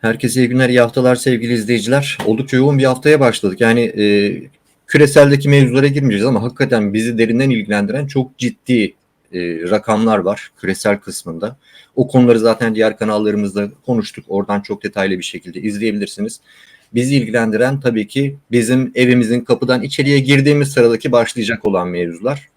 Herkese iyi günler, iyi haftalar sevgili izleyiciler. Oldukça yoğun bir haftaya başladık. Yani e, küreseldeki mevzulara girmeyeceğiz ama hakikaten bizi derinden ilgilendiren çok ciddi e, rakamlar var küresel kısmında. O konuları zaten diğer kanallarımızda konuştuk. Oradan çok detaylı bir şekilde izleyebilirsiniz. Bizi ilgilendiren tabii ki bizim evimizin kapıdan içeriye girdiğimiz sıradaki başlayacak olan mevzular.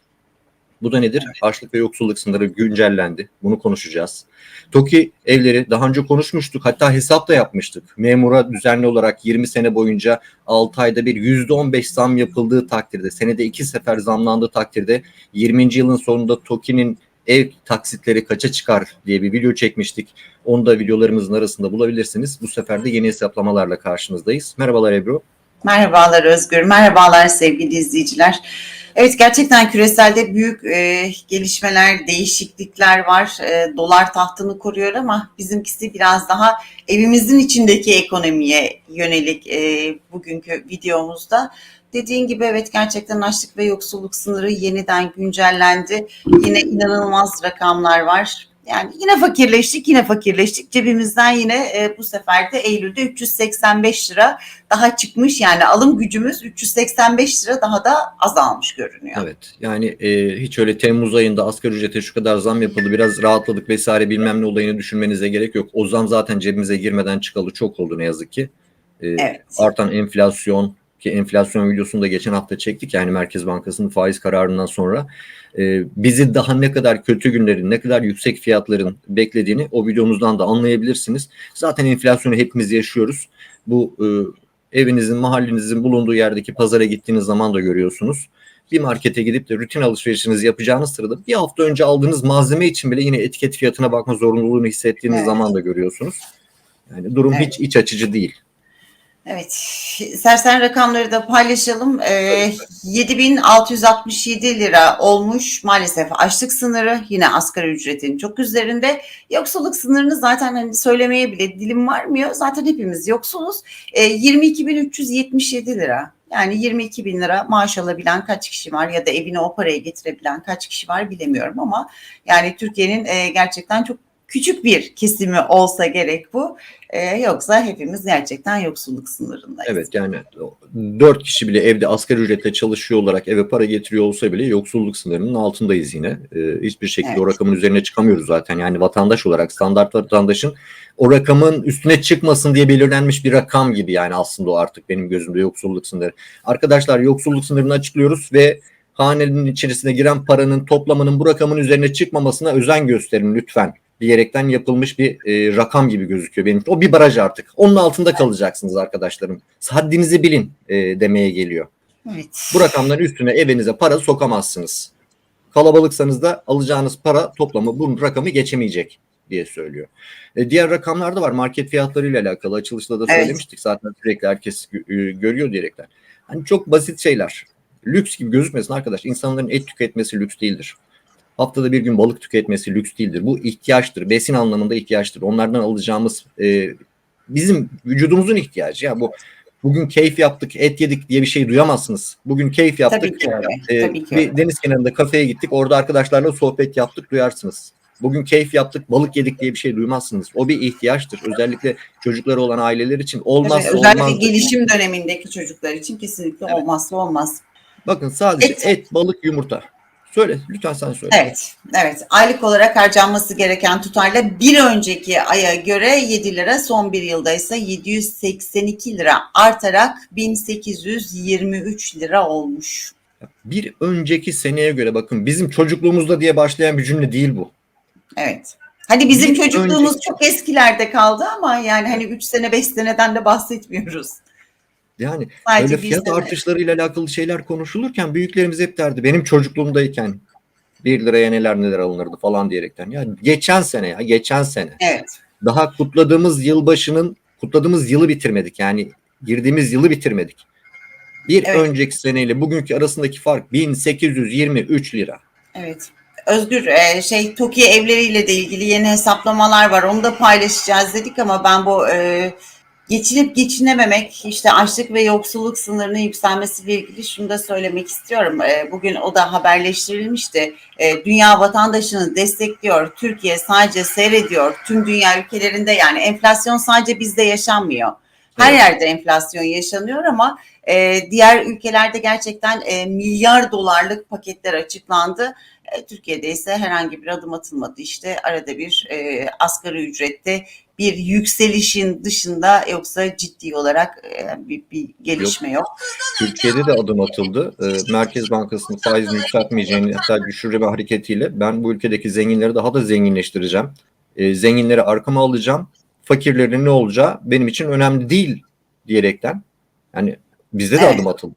Bu da nedir? Açlık ve yoksulluk sınırı güncellendi. Bunu konuşacağız. TOKİ evleri daha önce konuşmuştuk. Hatta hesap da yapmıştık. Memura düzenli olarak 20 sene boyunca 6 ayda bir %15 zam yapıldığı takdirde, senede 2 sefer zamlandığı takdirde 20. yılın sonunda TOKİ'nin ev taksitleri kaça çıkar diye bir video çekmiştik. Onu da videolarımızın arasında bulabilirsiniz. Bu sefer de yeni hesaplamalarla karşınızdayız. Merhabalar Ebru. Merhabalar Özgür, merhabalar sevgili izleyiciler. Evet gerçekten küreselde büyük e, gelişmeler, değişiklikler var. E, dolar tahtını koruyor ama bizimkisi biraz daha evimizin içindeki ekonomiye yönelik e, bugünkü videomuzda. Dediğin gibi evet gerçekten açlık ve yoksulluk sınırı yeniden güncellendi. Yine inanılmaz rakamlar var. Yani yine fakirleştik, yine fakirleştik. Cebimizden yine e, bu sefer de Eylül'de 385 lira daha çıkmış. Yani alım gücümüz 385 lira daha da azalmış görünüyor. Evet yani e, hiç öyle Temmuz ayında asgari ücrete şu kadar zam yapıldı biraz rahatladık vesaire bilmem ne olayını düşünmenize gerek yok. O zam zaten cebimize girmeden çıkalı çok oldu ne yazık ki. E, Evet. Artan enflasyon ki enflasyon videosunu da geçen hafta çektik yani Merkez Bankası'nın faiz kararından sonra e, bizi daha ne kadar kötü günlerin ne kadar yüksek fiyatların beklediğini o videomuzdan da anlayabilirsiniz. Zaten enflasyonu hepimiz yaşıyoruz. Bu e, evinizin mahallenizin bulunduğu yerdeki pazara gittiğiniz zaman da görüyorsunuz. Bir markete gidip de rutin alışverişinizi yapacağınız sırada bir hafta önce aldığınız malzeme için bile yine etiket fiyatına bakma zorunluluğunu hissettiğiniz Evet. zaman da görüyorsunuz. Yani durum Evet. hiç iç açıcı değil. Evet, istersen rakamları da paylaşalım. Ee, 7667 lira olmuş maalesef açlık sınırı yine asgari ücretin çok üzerinde. Yoksulluk sınırını zaten hani söylemeye bile dilim varmıyor. Zaten hepimiz yoksuluz. Ee, 22.377 lira. Yani 22 bin lira maaş alabilen kaç kişi var ya da evine o parayı getirebilen kaç kişi var bilemiyorum ama yani Türkiye'nin e, gerçekten çok küçük bir kesimi olsa gerek bu. Ee, yoksa hepimiz gerçekten yoksulluk sınırındayız. Evet yani dört kişi bile evde asgari ücretle çalışıyor olarak eve para getiriyor olsa bile yoksulluk sınırının altındayız yine. Ee, hiçbir şekilde o Evet. rakamın üzerine çıkamıyoruz zaten. Yani vatandaş olarak standart vatandaşın o rakamın üstüne çıkmasın diye belirlenmiş bir rakam gibi yani aslında o artık benim gözümde yoksulluk sınırı. Arkadaşlar yoksulluk sınırını açıklıyoruz ve hanenin içerisine giren paranın toplamının bu rakamın üzerine çıkmamasına özen gösterin lütfen diyerekten yapılmış bir e, rakam gibi gözüküyor benim. O bir baraj artık. Onun altında kalacaksınız arkadaşlarım. Haddinizi bilin e, demeye geliyor. Evet. Bu rakamların üstüne evinize para sokamazsınız. Kalabalıksanız da alacağınız para toplamı bu rakamı geçemeyecek diye söylüyor. E, diğer rakamlar da var. Market fiyatlarıyla alakalı açılışta da Evet. söylemiştik. Zaten sürekli herkes e, görüyor diyerekten. Hani çok basit şeyler. Lüks gibi gözükmesin arkadaş. İnsanların et tüketmesi lüks değildir. Haftada bir gün balık tüketmesi lüks değildir. Bu ihtiyaçtır. Besin anlamında ihtiyaçtır. Onlardan alacağımız e, bizim vücudumuzun ihtiyacı. Ya bu bugün keyif yaptık, et yedik diye bir şey duyamazsınız. Bugün keyif yaptık. Tabii ki e, Tabii ki bir deniz kenarında kafeye gittik. Orada arkadaşlarla sohbet yaptık duyarsınız. Bugün keyif yaptık, balık yedik diye bir şey duymazsınız. O bir ihtiyaçtır. Özellikle çocukları olan aileler için olmazsa Evet, özellikle olmaz. gelişim dönemindeki çocuklar için kesinlikle Evet. olmazsa olmaz. Bakın sadece Et. et, balık, yumurta. Söyle, lütfen sen söyle. Evet, evet. Aylık olarak harcanması gereken tutarla bir önceki aya göre 7 lira, son bir yılda ise 782 lira artarak 1823 lira olmuş. Bir önceki seneye göre bakın bizim çocukluğumuzda diye başlayan bir cümle değil bu. Evet. Hani bizim Bir çocukluğumuz önceki- çok eskilerde kaldı ama yani hani 3 sene 5 seneden de bahsetmiyoruz. Yani Sadece Öyle bir fiyat artışlarıyla alakalı şeyler konuşulurken büyüklerimiz hep derdi benim çocukluğumdayken 1 liraya neler neler alınırdı falan diyerekten. Ya geçen sene ya geçen sene. Evet. Daha kutladığımız yılbaşının kutladığımız yılı bitirmedik. Yani girdiğimiz yılı bitirmedik. Bir Evet. önceki seneyle bugünkü arasındaki fark 1823 lira. Evet. Özgür e, şey TOKİ evleriyle de ilgili yeni hesaplamalar var. Onu da paylaşacağız dedik ama ben bu e, geçinip geçinememek, işte açlık ve yoksulluk sınırının yükselmesiyle ilgili şunu da söylemek istiyorum. E, bugün o da haberleştirilmişti. E, dünya vatandaşını destekliyor, Türkiye sadece seyrediyor. Tüm dünya ülkelerinde yani enflasyon sadece bizde yaşanmıyor. Her Evet. yerde enflasyon yaşanıyor ama e, diğer ülkelerde gerçekten e, milyar dolarlık paketler açıklandı. E, Türkiye'de ise herhangi bir adım atılmadı. İşte arada bir e, asgari ücrette bir yükselişin dışında yoksa ciddi olarak e, bir, bir gelişme yok. Türkiye'de de adım atıldı. Ee, Merkez Bankası'nın faizini yükseltmeyeceğini hatta düşürme hareketiyle ben bu ülkedeki zenginleri daha da zenginleştireceğim. Ee, zenginleri arkama alacağım. Fakirlerin ne olacağı benim için önemli değil diyerekten. Yani bizde de Evet. adım atıldı.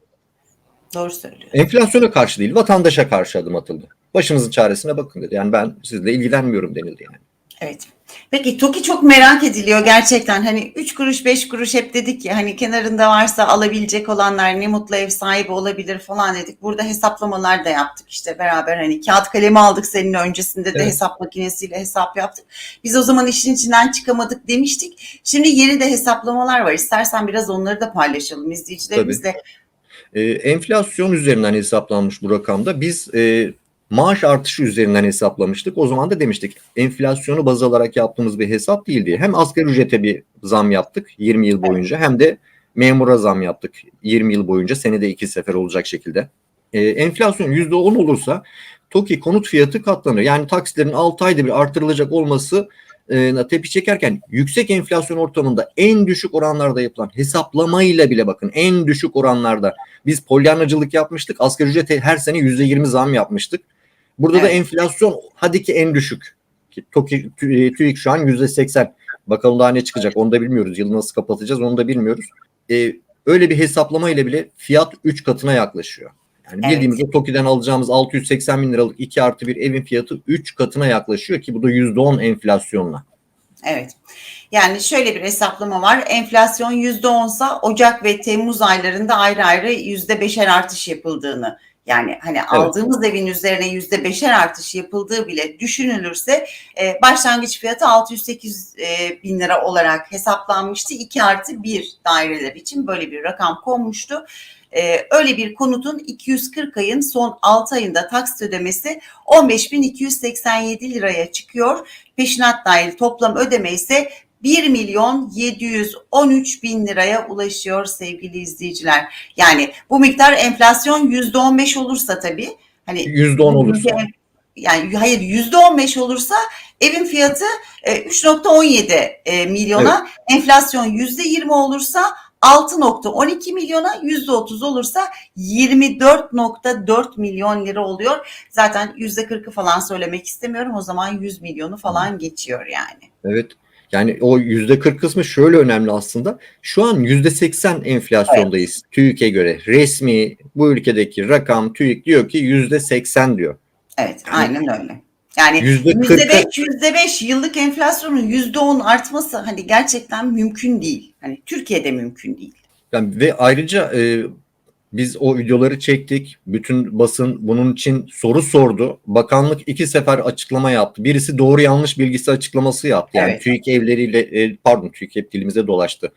Doğru söylüyor. Enflasyona karşı değil, vatandaşa karşı adım atıldı. Başınızın çaresine bakın dedi. Yani ben sizle ilgilenmiyorum denildi yani. Evet. Peki TOKİ çok merak ediliyor gerçekten. Hani 3 kuruş 5 kuruş hep dedik ki hani kenarında varsa alabilecek olanlar ne mutlu ev sahibi olabilir falan dedik. Burada hesaplamalar da yaptık işte beraber hani kağıt kalemi aldık senin öncesinde de Evet. hesap makinesiyle hesap yaptık. Biz o zaman işin içinden çıkamadık demiştik. Şimdi yeni de hesaplamalar var. İstersen biraz onları da paylaşalım izleyicilerimizle. Ee, enflasyon üzerinden hesaplanmış bu rakamda. Biz e, maaş artışı üzerinden hesaplamıştık. O zaman da demiştik enflasyonu baz alarak yaptığımız bir hesap değil diye. Hem asgari ücrete bir zam yaptık 20 yıl boyunca hem de memura zam yaptık 20 yıl boyunca senede iki sefer olacak şekilde. Ee, enflasyon %10 olursa TOKİ konut fiyatı katlanır. Yani taksitlerin 6 ayda bir artırılacak olması e, tepi çekerken yüksek enflasyon ortamında en düşük oranlarda yapılan hesaplamayla bile bakın en düşük oranlarda biz polyanacılık yapmıştık. Asgari ücrete her sene %20 zam yapmıştık. Burada da Evet. enflasyon hadi ki en düşük. Ki TOKİ, TÜ- TÜİK şu an %80. Bakalım daha ne çıkacak onu da bilmiyoruz. Yılı nasıl kapatacağız onu da bilmiyoruz. Ee, öyle bir hesaplama ile bile fiyat 3 katına yaklaşıyor. Yani Evet. bildiğimiz o TOKİ'den alacağımız 680 bin liralık 2 artı bir evin fiyatı 3 katına yaklaşıyor ki bu da %10 enflasyonla. Evet. Yani şöyle bir hesaplama var. Enflasyon %10'sa Ocak ve Temmuz aylarında ayrı ayrı %5'er artış yapıldığını yani hani aldığımız evin üzerine %5'er artış yapıldığı bile düşünülürse e, başlangıç fiyatı 608 e, bin lira olarak hesaplanmıştı. 2 artı 1 daireler için böyle bir rakam konmuştu. E, öyle bir konutun 240 ayın son 6 ayında taksit ödemesi 15.287 liraya çıkıyor. Peşinat dahil toplam ödeme ise 1 milyon 713 bin liraya ulaşıyor sevgili izleyiciler. Yani bu miktar enflasyon yüzde 15 olursa tabii hani %10 olursa. yani hayır yüzde 15 olursa evin fiyatı e, 3.17 e, milyona enflasyon yüzde 20 olursa 6.12 milyona yüzde 30 olursa 24.4 milyon lira oluyor. Zaten yüzde 40'ı falan söylemek istemiyorum. O zaman 100 milyonu falan geçiyor yani. Evet. Yani o yüzde 40 kısmı şöyle önemli aslında. Şu an yüzde 80 enflasyondayız TÜİK'e göre. Resmi bu ülkedeki rakam TÜİK diyor ki yüzde 80 diyor. Evet, aynen öyle. Yani Yüzde yüzde 40'a beş, yüzde beş yıllık enflasyonun yüzde on artması hani gerçekten mümkün değil. Hani Türkiye'de mümkün değil. yani ve ayrıca e, biz o videoları çektik. Bütün basın bunun için soru sordu. Bakanlık iki sefer açıklama yaptı. Birisi doğru yanlış bilgisi açıklaması yaptı. Yani Evet. TÜİK evleriyle e, pardon TÜİK hep dilimize dolaştı.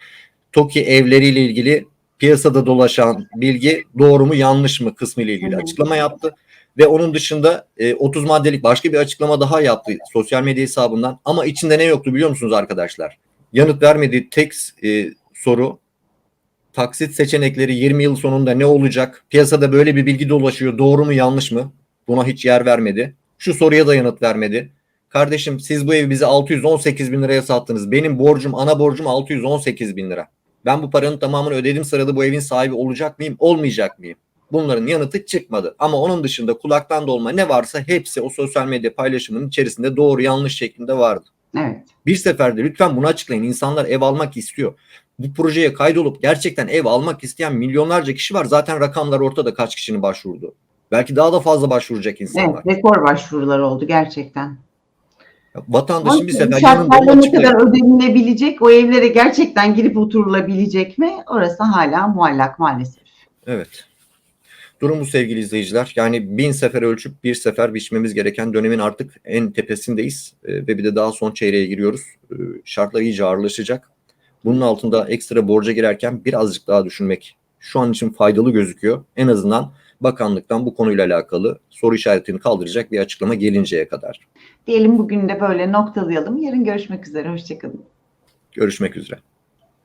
TOKİ evleriyle ilgili piyasada dolaşan bilgi doğru mu yanlış mı kısmı ile ilgili açıklama yaptı. Ve onun dışında e, 30 maddelik başka bir açıklama daha yaptı sosyal medya hesabından. Ama içinde ne yoktu biliyor musunuz arkadaşlar? Yanıt vermediği tek e, soru taksit seçenekleri 20 yıl sonunda ne olacak? Piyasada böyle bir bilgi dolaşıyor. Doğru mu yanlış mı? Buna hiç yer vermedi. Şu soruya da yanıt vermedi. Kardeşim siz bu evi bize 618 bin liraya sattınız. Benim borcum ana borcum 618 bin lira. Ben bu paranın tamamını ödediğim sırada bu evin sahibi olacak mıyım? Olmayacak mıyım? Bunların yanıtı çıkmadı. Ama onun dışında kulaktan dolma ne varsa hepsi o sosyal medya paylaşımının içerisinde doğru yanlış şeklinde vardı. Evet. Bir seferde lütfen bunu açıklayın. İnsanlar ev almak istiyor. Bu projeye kaydolup gerçekten ev almak isteyen milyonlarca kişi var. Zaten rakamlar ortada kaç kişinin başvurdu. Belki daha da fazla başvuracak insanlar. Evet, rekor başvurular oldu gerçekten. Vatandaşın bir sefer yanında ne kadar ödenilebilecek, o evlere gerçekten girip oturulabilecek mi? Orası hala muallak maalesef. Evet. Durum bu sevgili izleyiciler. Yani bin sefer ölçüp bir sefer biçmemiz gereken dönemin artık en tepesindeyiz. Ee, ve bir de daha son çeyreğe giriyoruz. Ee, şartlar iyice ağırlaşacak. Bunun altında ekstra borca girerken birazcık daha düşünmek şu an için faydalı gözüküyor. En azından bakanlıktan bu konuyla alakalı soru işaretini kaldıracak bir açıklama gelinceye kadar. Diyelim bugün de böyle noktalayalım. Yarın görüşmek üzere. Hoşçakalın. Görüşmek üzere.